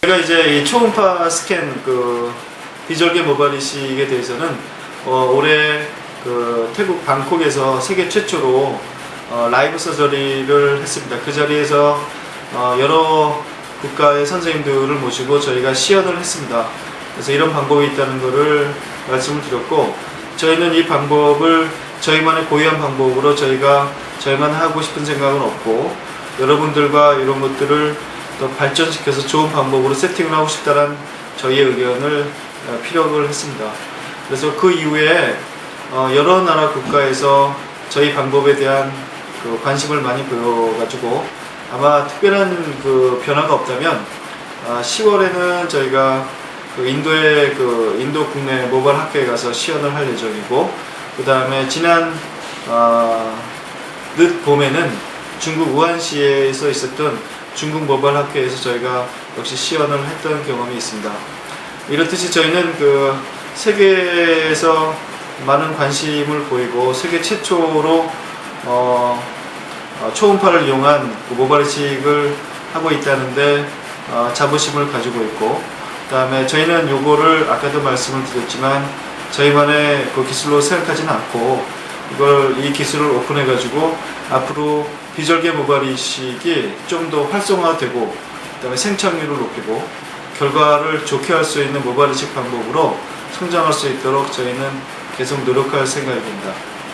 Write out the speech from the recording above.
제가 이제 이 초음파 스캔 그 비절개 모발 이식에 대해서는 어, 올해 그 태국 방콕에서 세계 최초로 어, 라이브 서저리를 했습니다. 그 자리에서 어, 여러 국가의 선생님들을 모시고 저희가 시연을 했습니다. 그래서 이런 방법이 있다는 것을 말씀을 드렸고 저희는 이 방법을 저희만의 고유한 방법으로 저희가 저희만 하고 싶은 생각은 없고 여러분들과 이런 것들을 더 발전시켜서 좋은 방법으로 세팅을 하고 싶다는 저희의 의견을 어, 피력을 했습니다. 그래서 그 이후에 어, 여러 나라 국가에서 저희 방법에 대한 그 관심을 많이 보여가지고 아마 특별한 그 변화가 없다면 아, 10월에는 저희가 그 인도의 그 인도 국내 모발 학교에 가서 시연을 할 예정이고 그 다음에 지난 아, 늦 봄에는 중국 우한시에서 있었던 중국 모발 학교에서 저희가 역시 시연을 했던 경험이 있습니다. 이렇듯이 저희는 그 세계에서 많은 관심을 보이고 세계 최초로 어, 어, 초음파를 이용한 그 모발 이식을 하고 있다는데 어, 자부심을 가지고 있고 그다음에 저희는 요거를 아까도 말씀을 드렸지만 저희만의 그 기술로 생각하지는 않고 이걸 이 기술을 오픈해 가지고 앞으로 비절개 모발 이식이 좀 더 활성화되고 그다음에 생착률을 높이고 결과를 좋게 할 수 있는 모발 이식 방법으로 성장할 수 있도록 저희는 계속 노력할 생각입니다.